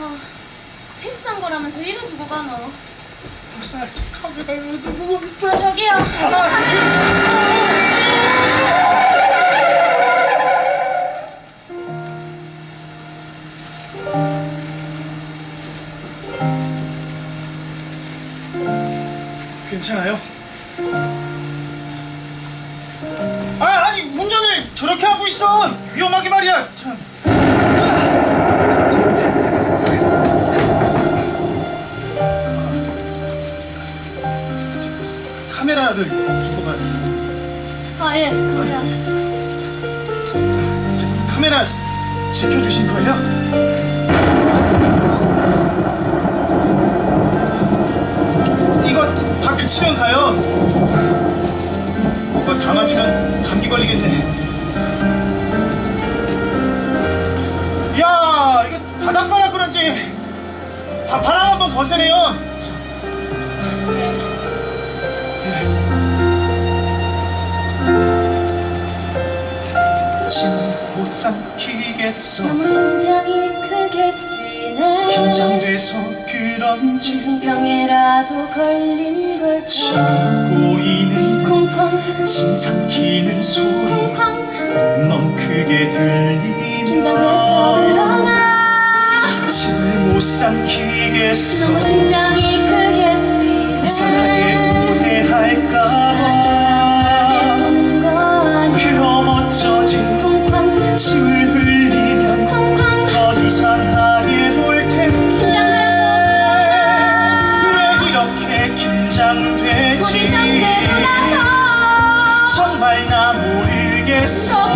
아, 패스한 거라면서 이름 두고 가노. 카메라를 두고 아, 저기요. 괜찮아요? 아 아니 운전을 저렇게 하고 있어 위험하게 말이야 참 카메라를 두고 가세요 아, 예, 카메라. 카메라 지켜주실 거예요? 치면 가요. 뭐가 강아지가 감기 걸리겠네. 야, 이거 바닷가라 그런지 바, 바람 한번 거세네요. 침못 삼키겠어. 너무 심장이 뛰네. 긴장돼서 그런지 무슨 병에라도 걸린 걸까? 침 고이는 콩콩, 침 삼키는 소리 콩콩. 너무 크게 들리는 긴장돼서 그러나. 침을 못 삼키겠어 너무 심장이 크게 뛰네. 이상하게 오해할 모르겠어